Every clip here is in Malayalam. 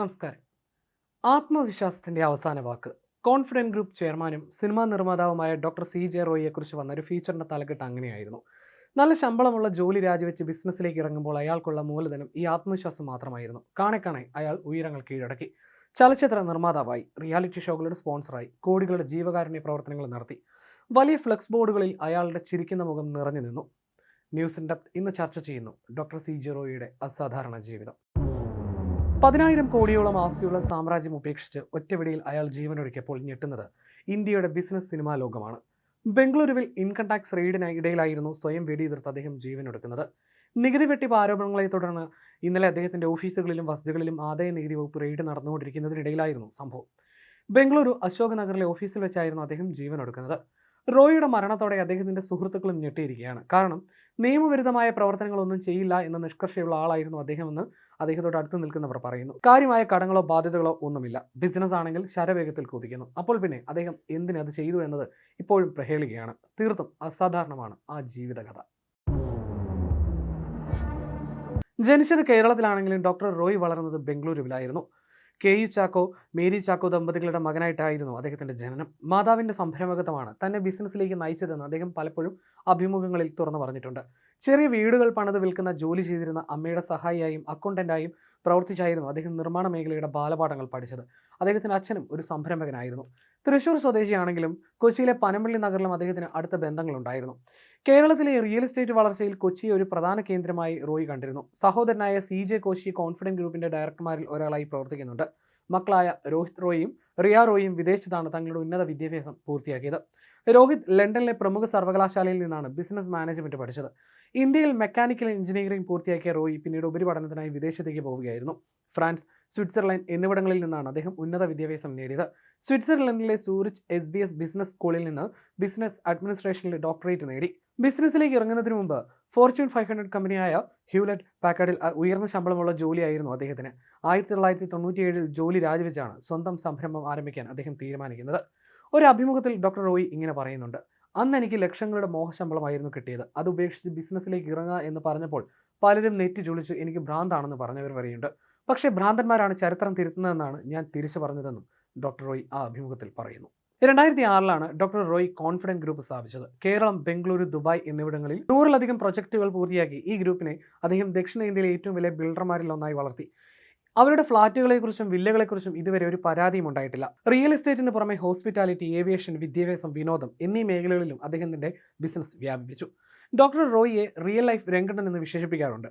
നമസ്കാരം. ആത്മവിശ്വാസത്തിന്റെ അവസാന വാക്ക്. കോൺഫിഡന്റ് ഗ്രൂപ്പ് ചെയർമാനും സിനിമാ നിർമ്മാതാവുമായ ഡോക്ടർ സി ജെ റോയിയെക്കുറിച്ച് വന്ന ഒരു ഫീച്ചറിന്റെ തലക്കെട്ട് അങ്ങനെയായിരുന്നു. നല്ല ശമ്പളമുള്ള ജോലി രാജിവെച്ച് ബിസിനസ്സിലേക്ക് ഇറങ്ങുമ്പോൾ അയാൾക്കുള്ള മൂലധനം ഈ ആത്മവിശ്വാസം മാത്രമായിരുന്നു. കാണെ കാണെ അയാൾ ഉയരങ്ങൾ കീഴടക്കി. ചലച്ചിത്ര നിർമ്മാതാവായി റിയാലിറ്റി ഷോകളുടെ സ്പോൺസറായി കോടികളുടെ ജീവകാരുണ്യ പ്രവർത്തനങ്ങൾ നടത്തി. വലിയ ഫ്ലെക്സ് ബോർഡുകളിൽ അയാളുടെ ചിരിക്കുന്ന മുഖം നിറഞ്ഞു നിന്നു. ന്യൂസ് ഡെപ്ത് ഇന്ന് ചർച്ച ചെയ്യുന്നു ഡോക്ടർ സി ജെ റോയിയുടെ അസാധാരണ ജീവിതം. പതിനായിരം കോടിയോളം ആസ്തിയുള്ള സാമ്രാജ്യം ഉപേക്ഷിച്ച് ഒറ്റവിടിയിൽ അയാൾ ജീവനൊടുക്കിയപ്പോൾ ഞെട്ടുന്നത് ഇന്ത്യയുടെ ബിസിനസ് സിനിമാ ലോകമാണ്. ബംഗളൂരുവിൽ ഇൻകം ടാക്സ് റെയ്ഡിന് ഇടയിലായിരുന്നു സ്വയം വെടിയുതിർത്ത് അദ്ദേഹം ജീവനൊടുക്കുന്നത്. നികുതി വെട്ടിപ്പ് ആരോപണങ്ങളെ തുടർന്ന് ഇന്നലെ അദ്ദേഹത്തിന്റെ ഓഫീസുകളിലും വസതികളിലും ആദായ നികുതി വകുപ്പ് റെയ്ഡ് നടന്നുകൊണ്ടിരിക്കുന്നതിനിടയിലായിരുന്നു സംഭവം. ബംഗളൂരു അശോക് നഗറിലെ ഓഫീസിൽ വെച്ചായിരുന്നു അദ്ദേഹം ജീവനൊടുക്കുന്നത്. റോയിയുടെ മരണത്തോടെ അദ്ദേഹത്തിന്റെ സുഹൃത്തുക്കളും ഞെട്ടിയിരിക്കുകയാണ്. കാരണം നിയമവിരുദ്ധമായ പ്രവർത്തനങ്ങളൊന്നും ചെയ്യില്ല എന്ന നിഷ്കർഷയുള്ള ആളായിരുന്നു അദ്ദേഹമെന്ന് അദ്ദേഹത്തോട് അടുത്ത് നിൽക്കുന്നവർ പറയുന്നു. കാര്യമായ കടങ്ങളോ ബാധ്യതകളോ ഒന്നുമില്ല. ബിസിനസ് ആണെങ്കിൽ ശരവേഗത്തിൽ കുതിക്കുന്നു. അപ്പോൾ പിന്നെ അദ്ദേഹം എന്തിനത് ചെയ്തു എന്നത് ഇപ്പോഴും പ്രഹേളികയാണ്. തീർത്തും അസാധാരണമാണ് ആ ജീവിതകഥ. ജനിച്ചത് കേരളത്തിലാണെങ്കിലും ഡോക്ടർ റോയ് വളർന്നത് ബംഗളൂരുവിലായിരുന്നു. K U Chacko Mary Chacko ദമ്പതികളുടെ മകനായിട്ടായിരുന്നു അദ്ദേഹത്തിന്റെ ജനനം. മാതാവിന്റെ സംരംഭകത്വമാണ് തന്നെ ബിസിനസ്സിലേക്ക് നയിച്ചതെന്ന് അദ്ദേഹം പലപ്പോഴും അഭിമുഖങ്ങളിൽ തുറന്നു പറഞ്ഞിട്ടുണ്ട്. ചെറിയ വീടുകൾ പണിത് വിൽക്കുന്ന ജോലി ചെയ്തിരുന്ന അമ്മയുടെ സഹായിയായും അക്കൗണ്ടന്റായും പ്രവർത്തിച്ചായിരുന്നു അദ്ദേഹം നിർമ്മാണ മേഖലയുടെ ബാലപാഠങ്ങൾ പഠിച്ചത്. അദ്ദേഹത്തിന്റെ അച്ഛനും ഒരു സംരംഭകനായിരുന്നു. തൃശൂർ സ്വദേശിയാണെങ്കിലും കൊച്ചിയിലെ പനമ്പള്ളി നഗറിലും അദ്ദേഹത്തിന് അടുത്ത ബന്ധങ്ങളുണ്ടായിരുന്നു. കേരളത്തിലെ റിയൽ എസ്റ്റേറ്റ് വളർച്ചയിൽ കൊച്ചിയെ ഒരു പ്രധാന കേന്ദ്രമായി റോയി കണ്ടിരുന്നു. സഹോദരനായ സി ജെ കോശി കോൺഫിഡന്റ് ഗ്രൂപ്പിന്റെ ഡയറക്ടർമാരിൽ ഒരാളായി പ്രവർത്തിക്കുന്നുണ്ട്. മക്കളായ രോഹിത് റോയിയും റിയ റോയിയും വിദേശത്താണ് തങ്ങളുടെ ഉന്നത വിദ്യാഭ്യാസം പൂർത്തിയാക്കിയത്. രോഹിത് ലണ്ടനിലെ പ്രമുഖ സർവകലാശാലയിൽ നിന്നാണ് ബിസിനസ് മാനേജ്മെന്റ് പഠിച്ചത്. ഇന്ത്യയിൽ മെക്കാനിക്കൽ എഞ്ചിനീയറിംഗ് പൂർത്തിയാക്കിയ റോയി പിന്നീട് ഉപരിപഠനത്തിനായി വിദേശത്തേക്ക് പോവുകയായിരുന്നു. ഫ്രാൻസ് സ്വിറ്റ്സർലൻഡ് എന്നിവിടങ്ങളിൽ നിന്നാണ് അദ്ദേഹം ഉന്നത വിദ്യാഭ്യാസം നേടിയത്. സ്വിറ്റ്സർലൻഡിലെ സൂറിച്ച് എസ് ബിസിനസ് സ്കൂളിൽ നിന്ന് ബിസിനസ് അഡ്മിനിസ്ട്രേഷനിൽ ഡോക്ടറേറ്റ് നേടി. ബിസിനസ്സിലേക്ക് ഇറങ്ങുന്നതിന് മുമ്പ് ഫോർച്യൂൺ ഫൈവ് ഹൺഡ്രഡ് കമ്പനിയായ ഹ്യൂലറ്റ് പാക്കാർഡിൽ ഉയർന്ന ശമ്പളമുള്ള ജോലിയായിരുന്നു അദ്ദേഹത്തിന്. ആയിരത്തി തൊള്ളായിരത്തി തൊണ്ണൂറ്റിയേഴിൽ ജോലി രാജിവെച്ചാണ് സ്വന്തം സംരംഭം ആരംഭിക്കാൻ അദ്ദേഹം തീരുമാനിക്കുന്നത്. ഒരു അഭിമുഖത്തിൽ ഡോക്ടർ റോയി ഇങ്ങനെ പറയുന്നുണ്ട്. അന്ന് എനിക്ക് ലക്ഷങ്ങളുടെ മോഹശമ്പളമായിരുന്നു കിട്ടിയത്. അത് ഉപേക്ഷിച്ച് ബിസിനസ്സിലേക്ക് ഇറങ്ങുക എന്ന് പറഞ്ഞപ്പോൾ പലരും നെറ്റ് ചുളിച്ച് എനിക്ക് ഭ്രാന്താണെന്ന് പറഞ്ഞവർ വരെയുണ്ട്. പക്ഷേ ഭ്രാന്തന്മാരാണ് ചരിത്രം തിരുത്തുന്നതെന്നാണ് ഞാൻ തിരിച്ചു പറഞ്ഞതെന്നും ഡോക്ടർ റോയി ആ അഭിമുഖത്തിൽ പറയുന്നു. രണ്ടായിരത്തി ആറിലാണ് ഡോക്ടർ റോയ് കോൺഫിഡന്റ് ഗ്രൂപ്പ് സ്ഥാപിച്ചത്. കേരളം ബംഗളൂരു ദുബായ് എന്നിവിടങ്ങളിൽ നൂറിലധികം പ്രൊജക്റ്റുകൾ പൂർത്തിയാക്കി ഈ ഗ്രൂപ്പിനെ അദ്ദേഹം ദക്ഷിണേന്ത്യയിലെ ഏറ്റവും വലിയ ബിൽഡർമാരിൽ ഒന്നായി വളർത്തി. അവരുടെ ഫ്ളാറ്റുകളെക്കുറിച്ചും വില്ലകളെക്കുറിച്ചും ഇതുവരെ ഒരു പരാതിയും ഉണ്ടായിട്ടില്ല. റിയൽ എസ്റ്റേറ്റിന് പുറമെ ഹോസ്പിറ്റാലിറ്റി ഏവിയേഷൻ വിദ്യാഭ്യാസം വിനോദം എന്നീ മേഖലകളിലും അദ്ദേഹത്തിന്റെ ബിസിനസ് വ്യാപിപ്പിച്ചു. ഡോക്ടർ റോയിയെ റിയൽ ലൈഫ് രംഗണ്ണൻ എന്ന് വിശേഷിപ്പിക്കാറുണ്ട്.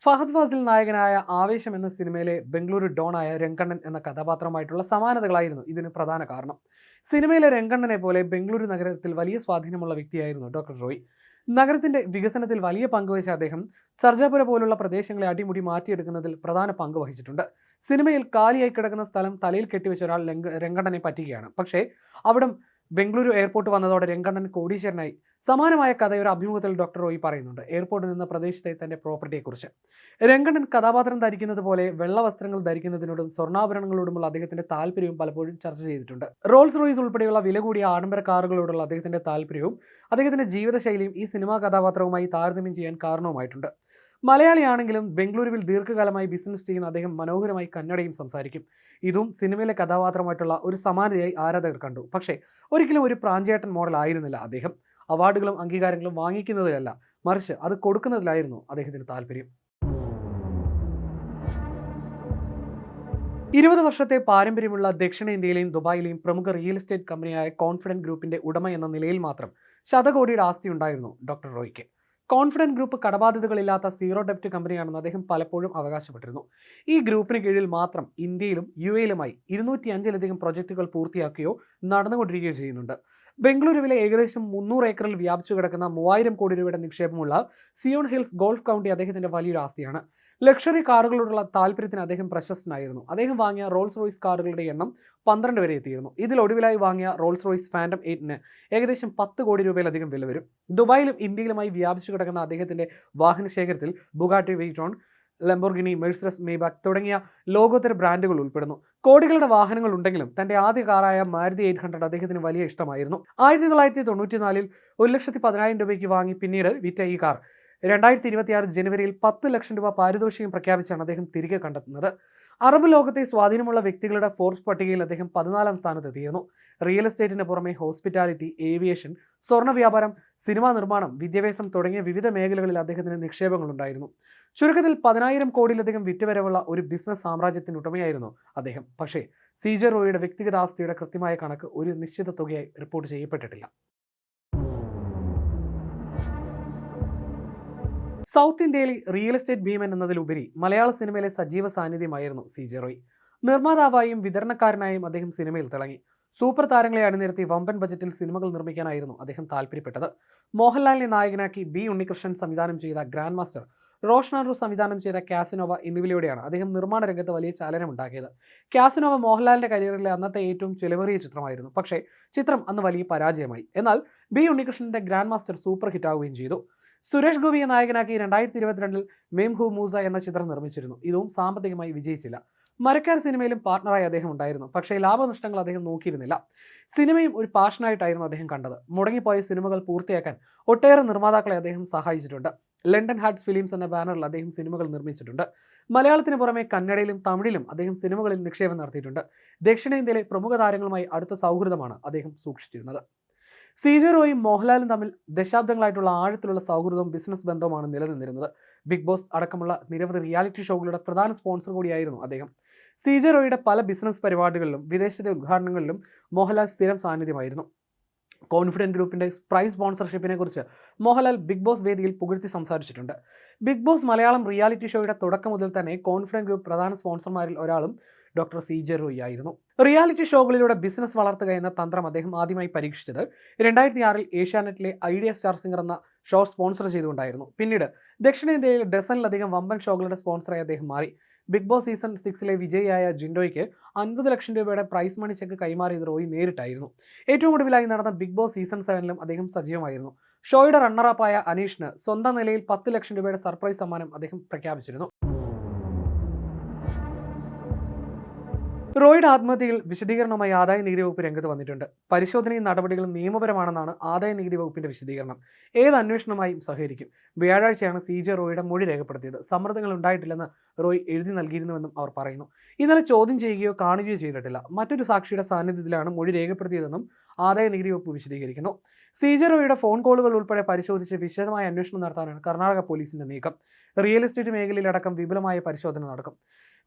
ഫഹദ് ഫാസിൽ നായകനായ ആവേശം എന്ന സിനിമയിലെ ബംഗളൂരു ഡോണായ രംഗണ്ണൻ എന്ന കഥാപാത്രമായിട്ടുള്ള സമാനതകളായിരുന്നു ഇതിന് പ്രധാന കാരണം. സിനിമയിലെ രംഗണ്ണനെ പോലെ ബംഗളൂരു നഗരത്തിൽ വലിയ സ്വാധീനമുള്ള വ്യക്തിയായിരുന്നു ഡോക്ടർ റോയ്. നഗരത്തിന്റെ വികസനത്തിൽ വലിയ പങ്കുവഹിച്ച അദ്ദേഹം സർജാപുര പോലുള്ള പ്രദേശങ്ങളെ അടിമുടി മാറ്റിയെടുക്കുന്നതിൽ പ്രധാന പങ്ക് വഹിച്ചിട്ടുണ്ട്. സിനിമയിൽ കാലിയായി കിടക്കുന്ന സ്ഥലം തലയിൽ കെട്ടിവെച്ച ഒരാൾ രംഗണ്ണനെ പറ്റുകയാണ് പക്ഷേ അവിടം ബംഗളൂരു എയർപോർട്ട് വന്നതോടെ രംഗണ്ണൻ കോടീശ്വരനായി. സമാനമായ കഥ ഒരു അഭിമുഖത്തിൽ ഡോക്ടർ റോയി പറയുന്നുണ്ട്. എയർപോർട്ടിൽ നിന്ന് പ്രദേശത്തെ തന്റെ പ്രോപ്പർട്ടിയെക്കുറിച്ച്. രംഗണ്ണൻ കഥാപാത്രം ധരിക്കുന്നത് പോലെ വെള്ള വസ്ത്രങ്ങൾ ധരിക്കുന്നതിനോടും സ്വർണാഭരണങ്ങളോടുമുള്ള അദ്ദേഹത്തിന്റെ താല്പര്യവും പലപ്പോഴും ചർച്ച ചെയ്തിട്ടുണ്ട്. റോൾസ് റോയ്സ് ഉൾപ്പെടെയുള്ള വില കൂടിയ ആഡംബര കാറുകളോടുള്ള അദ്ദേഹത്തിന്റെ താല്പര്യവും അദ്ദേഹത്തിന്റെ ജീവിതശൈലിയും ഈ സിനിമാ കഥാപാത്രവുമായി താരതമ്യം ചെയ്യാൻ കാരണവുമായിട്ടുണ്ട്. മലയാളിയാണെങ്കിലും ബംഗളൂരുവിൽ ദീർഘകാലമായി ബിസിനസ് ചെയ്യുന്ന അദ്ദേഹം മനോഹരമായി കന്നഡയും സംസാരിക്കും. ഇതും സിനിമയിലെ കഥാപാത്രമായിട്ടുള്ള ഒരു സമാനതയായി ആരാധകർ കണ്ടു. പക്ഷേ ഒരിക്കലും ഒരു പ്രാഞ്ചേട്ടൻ മോഡൽ ആയിരുന്നില്ല അദ്ദേഹം. അവാർഡുകളും അംഗീകാരങ്ങളും വാങ്ങിക്കുന്നതിലല്ല മറിച്ച് അത് കൊടുക്കുന്നതിലായിരുന്നു അദ്ദേഹത്തിന് താല്പര്യം. ഇരുപത് വർഷത്തെ പാരമ്പര്യമുള്ള ദക്ഷിണേന്ത്യയിലെയും ദുബായിലെയും പ്രമുഖ റിയൽ എസ്റ്റേറ്റ് കമ്പനിയായ കോൺഫിഡന്റ് ഗ്രൂപ്പിന്റെ ഉടമ എന്ന നിലയിൽ മാത്രം ശതകോടിയുടെ ആസ്തി ഉണ്ടായിരുന്നു ഡോക്ടർ റോയ്ക്ക്. കോൺഫിഡന്റ് ഗ്രൂപ്പ് കടബാധ്യതകളില്ലാത്ത സീറോ ഡെപ്റ്റ് കമ്പനിയാണെന്ന് അദ്ദേഹം പലപ്പോഴും അവകാശപ്പെട്ടിരുന്നു. ഈ ഗ്രൂപ്പിന് കീഴിൽ മാത്രം ഇന്ത്യയിലും യു എയിലുമായി ഇരുന്നൂറ്റി അഞ്ചിലധികം പ്രൊജക്റ്റുകൾ പൂർത്തിയാക്കുകയോ നടന്നുകൊണ്ടിരിക്കുകയോ ചെയ്യുന്നുണ്ട്. ബംഗളൂരുവിലെ ഏകദേശം മുന്നൂറ് ഏക്കറിൽ വ്യാപിച്ചു കിടക്കുന്ന മൂവായിരം കോടി രൂപയുടെ നിക്ഷേപമുള്ള സിയോൺ ഹിൽസ് ഗോൾഫ് കൗണ്ടി അദ്ദേഹത്തിന്റെ വലിയൊരു ആസ്തിയാണ്. ലക്ഷറി കാറുകളോടുള്ള താല്പര്യത്തിന് അദ്ദേഹം പ്രശസ്തനായിരുന്നു. അദ്ദേഹം വാങ്ങിയ റോൾസ് റോയ്സ് കാറുകളുടെ എണ്ണം പന്ത്രണ്ട് വരെ എത്തിയിരുന്നു. ഇതിൽ ഒടുവിലായി വാങ്ങിയ റോൾസ് റോയ്സ് ഫാൻഡം എയ്റ്റിന് ഏകദേശം പത്ത് കോടി രൂപയിലധികം വില വരും. ദുബായിലും ഇന്ത്യയിലുമായി വ്യാപിച്ചു കിടക്കുന്ന അദ്ദേഹത്തിന്റെ വാഹന ശേഖരത്തിൽ Bugatti Veyron Lamborghini Mercedes Maybach തുടങ്ങിയ ലോകോത്തര ബ്രാൻഡുകൾ ഉൾപ്പെടുന്നു. കോടികളുടെ വാഹനങ്ങൾ ഉണ്ടെങ്കിലും തന്റെ ആദ്യ കാറായ മാരുതി എയ്റ്റ് ഹൺഡ്രഡ് അദ്ദേഹത്തിന് വലിയ ഇഷ്ടമായിരുന്നു. ആയിരത്തി തൊള്ളായിരത്തി തൊണ്ണൂറ്റിനാലിൽ ഒരു ലക്ഷത്തി പതിനായിരം രൂപയ്ക്ക് വാങ്ങി പിന്നീട് വിറ്റ ഈ കാർ രണ്ടായിരത്തി ഇരുപത്തിയാറ് ജനുവരിയിൽ പത്ത് ലക്ഷം രൂപ പാരിതോഷികം പ്രഖ്യാപിച്ചാണ് അദ്ദേഹം തിരികെ കണ്ടെത്തുന്നത്. അറബ് ലോകത്തെ സ്വാധീനമുള്ള വ്യക്തികളുടെ ഫോർബ്സ് പട്ടികയിൽ അദ്ദേഹം പതിനാലാം സ്ഥാനത്തെത്തിയിരുന്നു. റിയൽ എസ്റ്റേറ്റിന് പുറമെ ഹോസ്പിറ്റാലിറ്റി ഏവിയേഷൻ സ്വർണ വ്യാപാരം സിനിമാ നിർമ്മാണം വിദ്യാഭ്യാസം തുടങ്ങിയ വിവിധ മേഖലകളിൽ അദ്ദേഹത്തിന് നിക്ഷേപങ്ങളുണ്ടായിരുന്നു. ചുരുക്കത്തിൽ പതിനായിരം കോടിയിലധികം വിറ്റുവരവുള്ള ഒരു ബിസിനസ് സാമ്രാജ്യത്തിന് ഉടമയായിരുന്നു അദ്ദേഹം. പക്ഷേ സീജർ റോയുടെ വ്യക്തിഗത ആസ്തിയുടെ കൃത്യമായ കണക്ക് ഒരു നിശ്ചിത തുകയായി റിപ്പോർട്ട് ചെയ്യപ്പെട്ടിട്ടില്ല. സൗത്ത് ഇന്ത്യയിലെ റിയൽ എസ്റ്റേറ്റ് ഭീമൻ എന്നതിലുപരി മലയാള സിനിമയിലെ സജീവ സാന്നിധ്യമായിരുന്നു സി ജെ റോയ്. നിർമ്മാതാവായും വിതരണക്കാരനായും അദ്ദേഹം സിനിമയിൽ തിളങ്ങി. സൂപ്പർ താരങ്ങളെ അണിനിരത്തി വമ്പൻ ബജറ്റിൽ സിനിമകൾ നിർമ്മിക്കാനായിരുന്നു അദ്ദേഹം താല്പര്യപ്പെട്ടത്. മോഹൻലാലിനെ നായകനാക്കി ബി ഉണ്ണികൃഷ്ണൻ സംവിധാനം ചെയ്ത ഗ്രാൻഡ് മാസ്റ്റർ റോഷനാറു സംവിധാനം ചെയ്ത കാസിനോവ എന്നിവയിലൂടെയാണ് അദ്ദേഹം നിർമ്മാണ രംഗത്ത് വലിയ ചലനമുണ്ടാക്കിയത്. കാസിനോവ മോഹൻലാലിന്റെ കരിയറിലെ അന്നത്തെ ഏറ്റവും ചെലവേറിയ ചിത്രമായിരുന്നു. പക്ഷേ ചിത്രം അന്ന് വലിയ പരാജയമായി. എന്നാൽ ബി ഉണ്ണികൃഷ്ണന്റെ ഗ്രാൻഡ് മാസ്റ്റർ സൂപ്പർ ഹിറ്റാവുകയും ചെയ്തു. സുരേഷ് ഗോപിയെ നായകനാക്കി രണ്ടായിരത്തി ഇരുപത്തിരണ്ടിൽ മെംഹു മൂസ എന്ന ചിത്രം നിർമ്മിച്ചിരുന്നു. ഇതും സാമ്പത്തികമായി വിജയിച്ചില്ല. മരക്കാർ സിനിമയിലും പാർട്ണറായി അദ്ദേഹം ഉണ്ടായിരുന്നു. പക്ഷേ ലാഭനഷ്ടങ്ങൾ അദ്ദേഹം നോക്കിയിരുന്നില്ല. സിനിമയും ഒരു പാഷനായിട്ടായിരുന്നു അദ്ദേഹം കണ്ടത്. മുടങ്ങിപ്പോയ സിനിമകൾ പൂർത്തിയാക്കാൻ ഒട്ടേറെ നിർമ്മാതാക്കളെ അദ്ദേഹം സഹായിച്ചിട്ടുണ്ട്. ലണ്ടൻ ഹാർട്സ് ഫിലിംസ് എന്ന ബാനറിൽ അദ്ദേഹം സിനിമകൾ നിർമ്മിച്ചിട്ടുണ്ട്. മലയാളത്തിന് പുറമെ കന്നഡയിലും തമിഴിലും അദ്ദേഹം സിനിമകളിൽ നിക്ഷേപം നടത്തിയിട്ടുണ്ട്. ദക്ഷിണേന്ത്യയിലെ പ്രമുഖ താരങ്ങളുമായി അടുത്ത സൗഹൃദമാണ് അദ്ദേഹം സൂക്ഷിച്ചിരുന്നത്. സീജർ റോയും മോഹൻലാലും തമ്മിൽ ദശാബ്ദങ്ങളായിട്ടുള്ള ആഴത്തിലുള്ള സൗഹൃദവും ബിസിനസ് ബന്ധവുമാണ് നിലനിന്നിരുന്നത്. ബിഗ് ബോസ് അടക്കമുള്ള നിരവധി റിയാലിറ്റി ഷോകളുടെ പ്രധാന സ്പോൺസർ കൂടിയായിരുന്നു അദ്ദേഹം. സീജറോയുടെ പല ബിസിനസ് പരിപാടികളിലും വിദേശത്തെ ഉദ്ഘാടനങ്ങളിലും മോഹൻലാൽ സ്ഥിരം സാന്നിധ്യമായിരുന്നു. കോൺഫിഡന്റ് ഗ്രൂപ്പിന്റെ പ്രൈസ് സ്പോൺസർഷിപ്പിനെ കുറിച്ച് മോഹൻലാൽ ബിഗ് ബോസ് വേദിയിൽ പുകഴ്ത്തി സംസാരിച്ചിട്ടുണ്ട്. ബിഗ് ബോസ് മലയാളം റിയാലിറ്റി ഷോയുടെ തുടക്കം മുതൽ തന്നെ കോൺഫിഡന്റ് ഗ്രൂപ്പ് പ്രധാന സ്പോൺസർമാരിൽ ഒരാളും ഡോക്ടർ സി ജെ റോയി ആയിരുന്നു. റിയാലിറ്റി ഷോകളിലൂടെ ബിസിനസ് വളർത്തുക എന്ന തന്ത്രം അദ്ദേഹം ആദ്യമായി പരീക്ഷിച്ചത് രണ്ടായിരത്തി ആറിൽ ഏഷ്യാനെറ്റിലെ ഐഡിയ സ്റ്റാർ സിംഗർ എന്ന ഷോ സ്പോൺസർ ചെയ്തുകൊണ്ടായിരുന്നു. പിന്നീട് ദക്ഷിണേന്ത്യയിൽ ഡസനിലധികം വമ്പൻ ഷോകളുടെ സ്പോൺസറായി അദ്ദേഹം മാറി. ബിഗ് ബോസ് സീസൺ സിക്സിലെ വിജയിയായ ജിൻഡോയ്ക്ക് അൻപത് ലക്ഷം രൂപയുടെ പ്രൈസ് മണി ചെക്ക് കൈമാറിയത് റോയി നേരിട്ടായിരുന്നു. ഏറ്റവും ഒടുവിലായി നടന്ന ബിഗ് ബോസ് സീസൺ സെവനിലും അദ്ദേഹം സജീവമായിരുന്നു. ഷോയുടെ റണ്ണറപ്പായ അനീഷിന് സ്വന്തം നിലയിൽ പത്ത് ലക്ഷം രൂപയുടെ സർപ്രൈസ് സമ്മാനം അദ്ദേഹം പ്രഖ്യാപിച്ചിരുന്നു. റോയുടെ ആത്മഹത്യയിൽ വിശദീകരണമായി ആദായ നികുതി വകുപ്പ് രംഗത്ത് വന്നിട്ടുണ്ട്. പരിശോധനയും നടപടികളും നിയമപരമാണെന്നാണ് ആദായ നികുതി വകുപ്പിന്റെ വിശദീകരണം. ഏത് അന്വേഷണമായും സഹകരിക്കും? വ്യാഴാഴ്ചയാണ് സി ജെ റോയുടെ മൊഴി രേഖപ്പെടുത്തിയത്. സമ്മർദ്ദങ്ങൾ ഉണ്ടായിട്ടില്ലെന്ന് റോയ് എഴുതി നൽകിയിരുന്നുവെന്നും അവർ പറയുന്നു. ഇന്നലെ ചോദ്യം ചെയ്യുകയോ കാണുകയോ ചെയ്തിട്ടില്ല. മറ്റൊരു സാക്ഷിയുടെ സാന്നിധ്യത്തിലാണ് മൊഴി രേഖപ്പെടുത്തിയതെന്നും ആദായ നികുതി വകുപ്പ് വിശദീകരിക്കുന്നു. സി ജെ റോയുടെ ഫോൺ കോളുകൾ ഉൾപ്പെടെ പരിശോധിച്ച് വിശദമായ അന്വേഷണം നടത്താനാണ് കർണാടക പോലീസിന്റെ നീക്കം. റിയൽ എസ്റ്റേറ്റ് മേഖലയിലടക്കം വിപുലമായ പരിശോധന നടക്കും.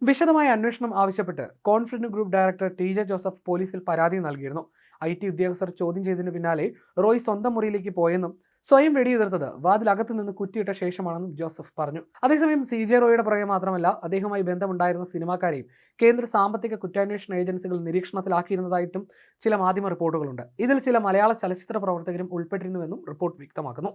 വിശദമായ അന്വേഷണം ആവശ്യപ്പെട്ട് confident group director T J Joseph പോലീസിൽ പരാതി നൽകിയിരുന്നു. ഐ ടി ഉദ്യോഗസ്ഥർ ചോദ്യം ചെയ്തതിന് പിന്നാലെ റോയ് സ്വന്തം മുറിയിലേക്ക് പോയെന്നും സ്വയം വെടിയുതിർത്തത് വാതിലകത്ത് നിന്ന് കുറ്റിയിട്ട ശേഷമാണെന്നും ജോസഫ് പറഞ്ഞു. അതേസമയം സി ജെ റോയുടെ പുറകെ മാത്രമല്ല അദ്ദേഹവുമായി ബന്ധമുണ്ടായിരുന്ന സിനിമാക്കാരെയും കേന്ദ്ര സാമ്പത്തിക കുറ്റാന്വേഷണ ഏജൻസികൾ നിരീക്ഷണത്തിലാക്കിയിരുന്നതായിട്ടും ചില മാധ്യമ റിപ്പോർട്ടുകളുണ്ട്. ഇതിൽ ചില മലയാള ചലച്ചിത്ര പ്രവർത്തകരും ഉൾപ്പെട്ടിരുന്നുവെന്നും റിപ്പോർട്ട് വ്യക്തമാക്കുന്നു.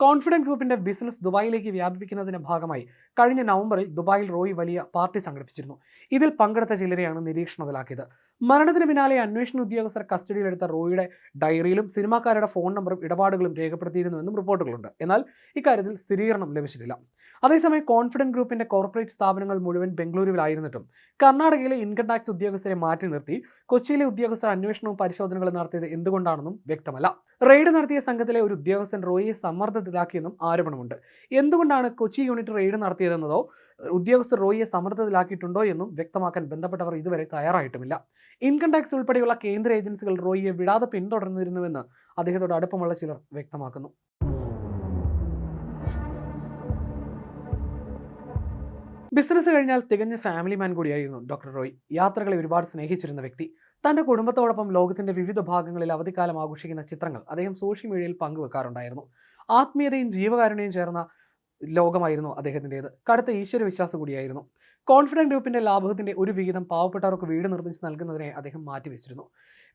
കോൺഫിഡന്റ് ഗ്രൂപ്പിന്റെ ബിസിനസ് ദുബായിലേക്ക് വ്യാപിപ്പിക്കുന്നതിന്റെ ഭാഗമായി കഴിഞ്ഞ നവംബറിൽ ദുബായിൽ റോയ് വലിയ പാർട്ടി സംഘടിപ്പിച്ചിരുന്നു. ഇതിൽ പങ്കെടുത്ത ചിലരെയാണ് നിരീക്ഷണത്തിലാക്കിയത്. മരണത്തിന് പിന്നാലെ അന്വേഷണ ഉദ്യോഗസ്ഥർ കസ്റ്റഡിയിലെടുത്ത റോയിയുടെ ഡയറിയിലും സിനിമാക്കാരുടെ ഫോൺ നമ്പറും ഇടപാടുകളും രേഖപ്പെടുത്തിയിരുന്നുവെന്നും റിപ്പോർട്ടുകളുണ്ട്. എന്നാൽ ഇക്കാര്യത്തിൽ സ്ഥിരീകരണം ലഭിച്ചിട്ടില്ല. അതേസമയം കോൺഫിഡന്റ് ഗ്രൂപ്പിന്റെ കോർപ്പറേറ്റ് സ്ഥാപനങ്ങൾ മുഴുവൻ ബംഗളൂരുവിലായിരുന്നിട്ടും കർണാടകയിലെ ഇൻകം ടാക്സ് ഉദ്യോഗസ്ഥരെ മാറ്റി നിർത്തി കൊച്ചിയിലെ ഉദ്യോഗസ്ഥർ അന്വേഷണവും പരിശോധനകളും നടത്തിയത് എന്തുകൊണ്ടാണെന്നും വ്യക്തമല്ല. റെയ്ഡ് നടത്തിയ സംഘത്തിലെ ഒരു ഉദ്യോഗസ്ഥൻ റോയിയെ സമ്മർദ്ദത്തിലാക്കിയെന്നും ആരോപണമുണ്ട്. എന്തുകൊണ്ടാണ് കൊച്ചി യൂണിറ്റ് റെയ്ഡ് നടത്തിയതെന്നതോ ഉദ്യോഗസ്ഥർ റോയിയെ സമ്മർദ്ദത്തിലാക്കിയിട്ടുണ്ടോ എന്നും വ്യക്തമാക്കാൻ ബന്ധപ്പെട്ടവർ ഇതുവരെ തയ്യാറായിട്ടുമില്ല. ഇൻകം ടാക്സ് ഉൾപ്പെടെയുള്ള കേന്ദ്ര ഏജൻസികൾ റോയിയെ വിടാതെ പിന്തുടർന്നിരുന്നുവെന്ന് അദ്ദേഹത്തോട് അടുപ്പമുള്ള ചിലർ വ്യക്തമാക്കുന്നു. ബിസിനസ് കഴിഞ്ഞാൽ തികഞ്ഞ ഫാമിലി മാൻ കൂടിയായിരുന്നു ഡോക്ടർ റോയ്. യാത്രകളെ ഒരുപാട് സ്നേഹിച്ചിരുന്ന വ്യക്തി. തന്റെ കുടുംബത്തോടൊപ്പം ലോകത്തിന്റെ വിവിധ ഭാഗങ്ങളിൽ അവധിക്കാലം ആഘോഷിക്കുന്ന ചിത്രങ്ങൾ അദ്ദേഹം സോഷ്യൽ മീഡിയയിൽ പങ്കുവെക്കാറുണ്ടായിരുന്നു. ആത്മീയതയും ജീവകാരുണ്യവും ചേർന്ന ലോകമായിരുന്നു അദ്ദേഹത്തിന്റേത്. കടുത്ത ഈശ്വര വിശ്വാസം കൂടിയായിരുന്നു. കോൺഫിഡന്റ് ഗ്രൂപ്പിന്റെ ലാഭത്തിന്റെ ഒരു വിഹിതം പാവപ്പെട്ടവർക്ക് വീട് നിർമ്മിച്ച് നൽകുന്നതിനെ അദ്ദേഹം മാറ്റിവെച്ചിരുന്നു.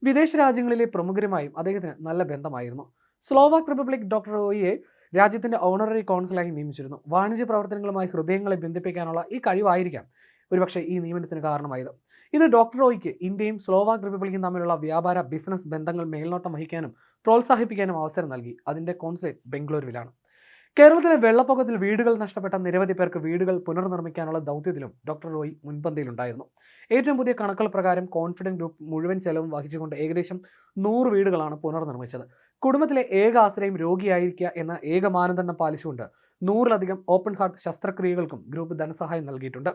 വിദേശ രാജ്യങ്ങളിലെ പ്രമുഖരുമായും അദ്ദേഹത്തിന് നല്ല ബന്ധമായിരുന്നു. സ്ലോവാക് റിപ്പബ്ലിക് ഡോക്ടർ റോയിയെ രാജ്യത്തിന്റെ ഓണററി കൗൺസിലായി നിയമിച്ചിരുന്നു. വാണിജ്യ പ്രവർത്തനങ്ങളുമായി ഹൃദയങ്ങളെ ബന്ധിപ്പിക്കാനുള്ള ഈ കഴിവായിരിക്കാം ഒരുപക്ഷെ ഈ നിയമനത്തിന് കാരണമായത്. ഇത് ഡോക്ടർ റോയിക്ക് ഇന്ത്യയും സ്ലോവാക് റിപ്പബ്ലിക്കും തമ്മിലുള്ള വ്യാപാര ബിസിനസ് ബന്ധങ്ങൾ മേൽനോട്ടം വഹിക്കാനും പ്രോത്സാഹിപ്പിക്കാനും അവസരം നൽകി. അതിന്റെ കോൺസുലേറ്റ് ബംഗളൂരുവിലാണ്. കേരളത്തിലെ വെള്ളപ്പൊക്കത്തിൽ വീടുകൾ നഷ്ടപ്പെട്ട നിരവധി പേർക്ക് വീടുകൾ പുനർനിർമ്മിക്കാനുള്ള ദൗത്യത്തിലും ഡോക്ടർ റോയ് മുൻപന്തിയിലുണ്ടായിരുന്നു. ഏറ്റവും പുതിയ കണക്കുകൾ പ്രകാരം കോൺഫിഡന്റ് ഗ്രൂപ്പ് മുഴുവൻ ചെലവും വഹിച്ചുകൊണ്ട് ഏകദേശം നൂറ് വീടുകളാണ് പുനർനിർമ്മിച്ചത്. കുടുംബത്തിലെ ഏക ആശ്രയം രോഗിയായിരിക്കുക എന്ന ഏക മാനദണ്ഡം പാലിച്ചുകൊണ്ട് നൂറിലധികം ഓപ്പൺ ഹാർട്ട് ശസ്ത്രക്രിയകൾക്കും ഗ്രൂപ്പ് ധനസഹായം നൽകിയിട്ടുണ്ട്.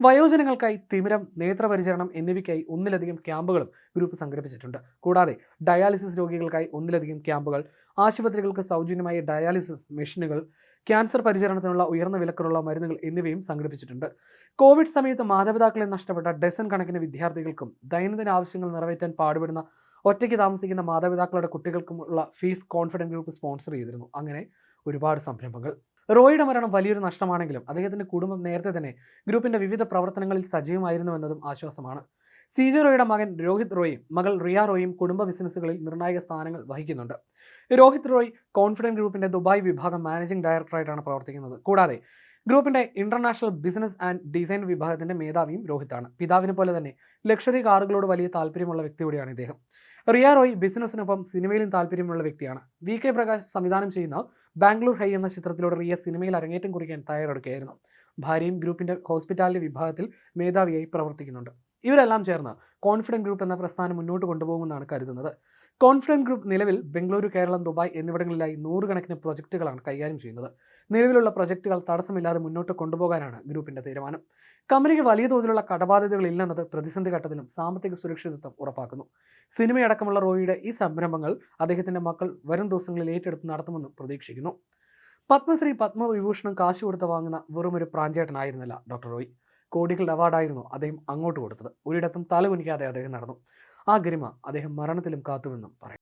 വയോജനങ്ങൾക്കായി തിമിരം നേത്രപരിചരണം എന്നിവയ്ക്കായി ഒന്നിലധികം ക്യാമ്പുകളും ഗ്രൂപ്പ് സംഘടിപ്പിച്ചിട്ടുണ്ട്. കൂടാതെ ഡയാലിസിസ് രോഗികൾക്കായി ഒന്നിലധികം ക്യാമ്പുകൾ ആശുപത്രികൾക്ക് സൗജന്യമായ ഡയാലിസിസ് മെഷീനുകൾ ക്യാൻസർ പരിചരണത്തിനുള്ള ഉയർന്ന വിലക്കുള്ള മരുന്നുകൾ എന്നിവയും സംഘടിപ്പിച്ചിട്ടുണ്ട്. കോവിഡ് സമയത്ത് മാതാപിതാക്കളെ നഷ്ടപ്പെട്ട ഡസൻ കണക്കിന് വിദ്യാർത്ഥികൾക്കും ദൈനംദിന ആവശ്യങ്ങൾ നിറവേറ്റാൻ പാടുപെടുന്ന ഒറ്റയ്ക്ക് താമസിക്കുന്ന മാതാപിതാക്കളുടെ കുട്ടികൾക്കുമുള്ള ഫീസ് കോൺഫിഡന്റ് ഗ്രൂപ്പ് സ്പോൺസർ ചെയ്തിരുന്നു. അങ്ങനെ ഒരുപാട് സംരംഭങ്ങൾ. റോയിയുടെ മരണം വലിയൊരു നഷ്ടമാണെങ്കിലും അദ്ദേഹത്തിന്റെ കുടുംബം നേരത്തെ തന്നെ ഗ്രൂപ്പിന്റെ വിവിധ പ്രവർത്തനങ്ങളിൽ സജീവമായിരുന്നുവെന്നതും ആശ്വാസമാണ്. സീജോ റോയുടെ മകൻ രോഹിത് റോയും മകൾ റിയ റോയും കുടുംബ ബിസിനസ്സുകളിൽ നിർണായക സ്ഥാനങ്ങൾ വഹിക്കുന്നുണ്ട്. രോഹിത് റോയ് കോൺഫിഡന്റ് ഗ്രൂപ്പിന്റെ ദുബായ് വിഭാഗം മാനേജിംഗ് ഡയറക്ടറായിട്ടാണ് പ്രവർത്തിക്കുന്നത്. കൂടാതെ ഗ്രൂപ്പിന്റെ ഇന്റർനാഷണൽ ബിസിനസ് ആൻഡ് ഡിസൈൻ വിഭാഗത്തിന്റെ മേധാവിയും രോഹിത്താണ്. പിതാവിനെ പോലെ തന്നെ ലക്ഷറി കാറുകളോട് വലിയ താല്പര്യമുള്ള വ്യക്തി കൂടിയാണ് ഇദ്ദേഹം. റിയ റോയ് ബിസിനസ്സിനൊപ്പം സിനിമയിലും താല്പര്യമുള്ള വ്യക്തിയാണ്. വി കെ പ്രകാശ് സംവിധാനം ചെയ്യുന്ന ബാംഗ്ലൂർ ഹൈ എന്ന ചിത്രത്തിലൂടെ റിയ സിനിമയിൽ അരങ്ങേറ്റം കുറിക്കാൻ തയ്യാറെടുക്കുകയായിരുന്നു. ഭാര്യയും ഗ്രൂപ്പിന്റെ ഹോസ്പിറ്റാലിറ്റി വിഭാഗത്തിൽ മേധാവിയായി പ്രവർത്തിക്കുന്നുണ്ട്. ഇവരെല്ലാം ചേർന്ന് കോൺഫിഡന്റ് ഗ്രൂപ്പ് എന്ന പ്രസ്ഥാനം മുന്നോട്ട് കൊണ്ടുപോകുമെന്നാണ് കരുതുന്നത്. കോൺഫിഡന്റ് ഗ്രൂപ്പ് നിലവിൽ ബംഗളൂരു കേരളം ദുബായ് എന്നിവിടങ്ങളിലായി നൂറുകണക്കിന് പ്രൊജക്റ്റുകളാണ് കൈകാര്യം ചെയ്യുന്നത്. നിലവിലുള്ള പ്രൊജക്റ്റുകൾ തടസ്സമില്ലാതെ മുന്നോട്ട് കൊണ്ടുപോകാനാണ് ഗ്രൂപ്പിന്റെ തീരുമാനം. കമ്പനിക്ക് വലിയ തോതിലുള്ള കടബാധ്യതകൾ ഇല്ലെന്നത് പ്രതിസന്ധി ഘട്ടത്തിലും സാമ്പത്തിക സുരക്ഷിതത്വം ഉറപ്പാക്കുന്നു. സിനിമയടക്കമുള്ള റോയിയുടെ ഈ സംരംഭങ്ങൾ അദ്ദേഹത്തിന്റെ മക്കൾ വരും ദിവസങ്ങളിൽ ഏറ്റെടുത്ത് നടത്തുമെന്നും പ്രതീക്ഷിക്കുന്നു. പത്മശ്രീ പത്മവിഭൂഷണം കാശ് കൊടുത്ത് വാങ്ങുന്ന വെറുമൊരു പ്രാഞ്ചേട്ടനായിരുന്നില്ല ഡോക്ടർ റോയ്. കോടികളുടെ അവാർഡായിരുന്നു അദ്ദേഹം അങ്ങോട്ട് കൊടുത്തത്. ഒരിടത്തും തലകുനിക്കാതെ അദ്ദേഹം നടന്നു. ആ ഗരിമ അദ്ദേഹം മരണത്തിലും കാത്തുവെന്നും പറയും.